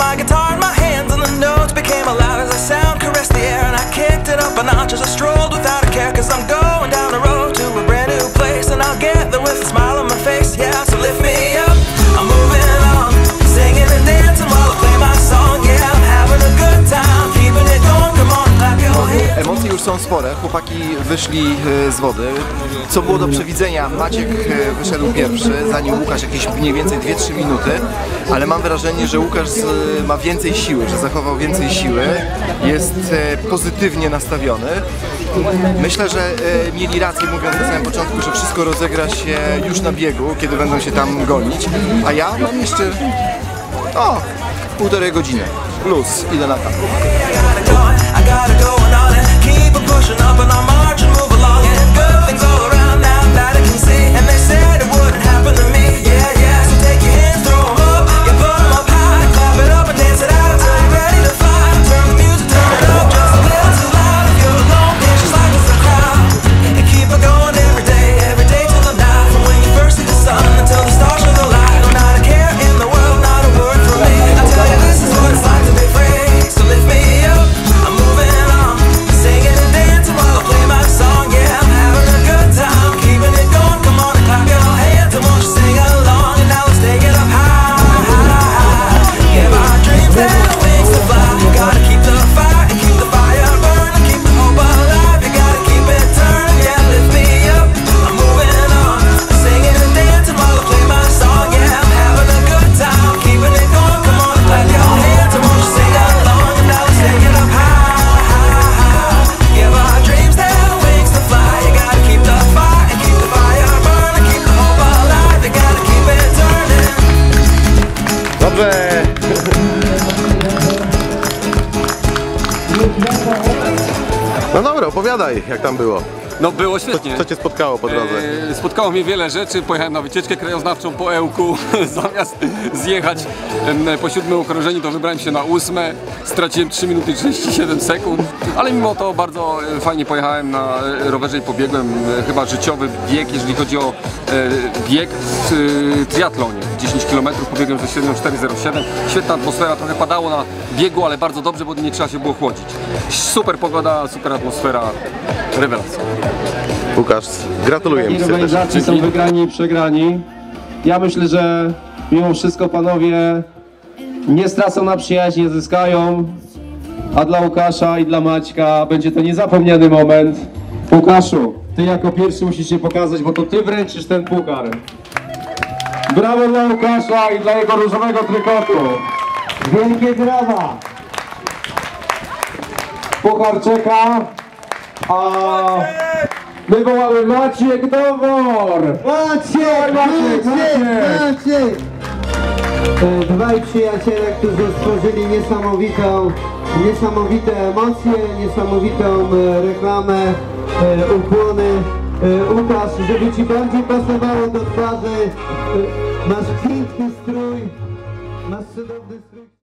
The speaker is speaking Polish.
my guitar in my hands and the notes became a loud as a sound caressed the air. And I kicked it up a notch as I strolled without a care cause I'm going spore. Chłopaki wyszli e, z wody. Co było do przewidzenia, Maciek e, wyszedł pierwszy, zanim Łukasz jakieś mniej więcej 2-3 minuty, ale mam wrażenie, że Łukasz ma więcej siły, że zachował więcej siły, jest e, pozytywnie nastawiony. Myślę, że e, mieli rację mówiąc na samym początku, że wszystko rozegra się już na biegu, kiedy będą się tam gonić, a ja mam jeszcze o, półtorej godziny. Plus, idę na tam. Dobrze! No dobra, opowiadaj, jak tam było. No było świetnie. Co cię spotkało po drodze? E, Spotkało mnie wiele rzeczy. Pojechałem na wycieczkę krajoznawczą po Ełku. Zamiast zjechać po siódmym okrążeniu, to wybrałem się na ósme. Straciłem 3 minuty 37 sekund, ale mimo to bardzo e, fajnie pojechałem na e, rowerze i pobiegłem. E, Chyba życiowy bieg, jeżeli chodzi o bieg w triatlonie. 10 km pobiegłem ze średnią 4,07. Świetna atmosfera, trochę padało na biegu, ale bardzo dobrze, bo nie trzeba się było chłodzić. Super pogoda, super atmosfera, rewelacja. Łukasz, gratuluję I ci serdecznie. rywalizacji są wygrani i przegrani. Ja myślę, że mimo wszystko panowie nie stracą na przyjaźń, nie zyskają. A dla Łukasza i dla Maćka będzie to niezapomniany moment. Łukaszu, ty jako pierwszy musisz się pokazać, bo to ty wręczysz ten puchar. Brawo dla Łukasza i dla jego różowego trykotu. Wielkie brawa. Puchar czeka, a my wołamy Maciek Dowor. Maciek, Maciek, Maciek, Maciek. Maciek! E, Dwaj przyjaciele, którzy stworzyli niesamowitą, niesamowite emocje, niesamowitą e, reklamę, e, ukłony. E, Łukasz, żeby Ci bardziej pasowało do twarzy, e, masz piękny strój, masz cudowny strój.